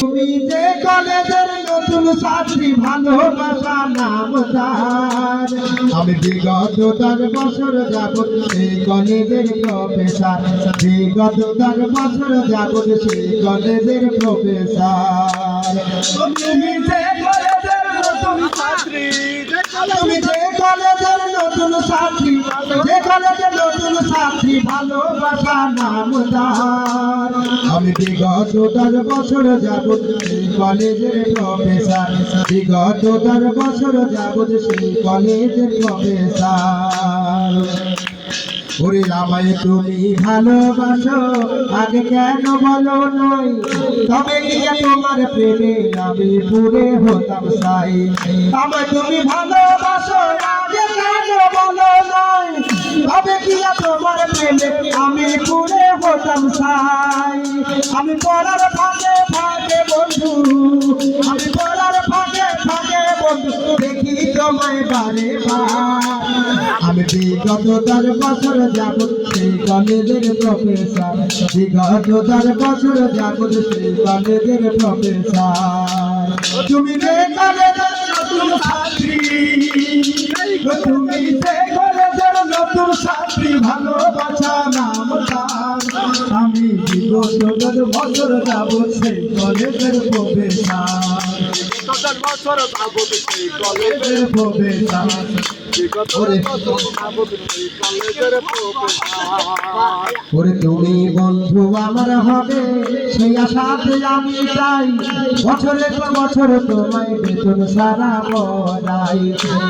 তুমি যে কলেজের নতুন ছাত্রী, ভালোবাসা নাম তার। আমি বিগত তার বছর যাব সেই কলেজের প্রফেসর। বিগত তার বছর যাব সেই কলেজের প্রফেসর। তুমি যে কলেজের নতুন ছাত্রী, তুমি যে কলেজের নতুন ছাত্রী যে কলেজের নতুন ছাত্রী ভালোবাসা নাম আমি বিগত দশ বছর যাব সেই কলেজের প্রফেসর বিগত দশ বছর যাব সেই কলেজের প্রফেসর ওরে আমায় তুমি ভালোবাসো আগে কেন বলো নই? তবে গিয়ে তোমার প্রেমে আমি পুরে হতাম সাই। আমায় তুমি ভালোবাসো তবে গিয়ে তোমার প্রেমে? আমি পুরে হতাম সাই। আমি পড়ার ফাঁকে ফাঁকে বন্ধু। আমি পড়ার ফাঁকে ফাঁকে বন্ধু। দেখি তোমায় বারে আমি বিগত দশ বছর যাব সেই কলেজের প্রফেসর। বিগত দশ বছর যাব সেই কলেজের প্রফেসর। তুমি যে কলেজের নতুন ছাত্রী। তুমি দশ বছর যাব সেই কলেজের প্রফেসর দশ বছর যাবত সেই কলেজের কলেজের বিগত বছর যাবত সেই কলেজের প্রফেসর ওরে তুমি বন্ধু আমার হবে সেই আশাতে আমি চাই বছরের পর বছর তোমায় বেতন সারা বড়াই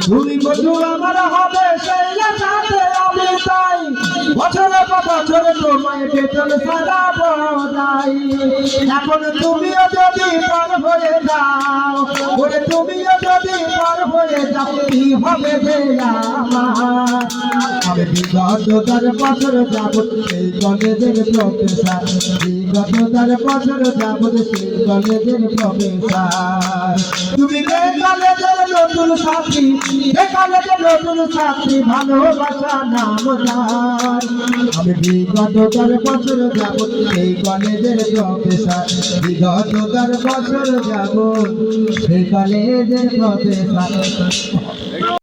তুমি বন্ধু আমার হবে সেই আশাতে আমি চাই বছরের পর বছর তোমায় বেতন সারা বড়াই এখন তুমিও যদি পার now. পার হয়ে যাও কি হবে আমি বিগত তার বছর যাব সেই কলেজের প্রফেসর। বিগত তার বছর যাব সেই কলেজের প্রফেসর। তুমি নতুন ছাত্রী নতুন ছাত্রী ভালোবাসা নাম আমি বিগত তার বছর যাব সেই কলেজের প্রফেসর। বিগত তার বছর যাব সেই কলেজের প্রফেসর। There you.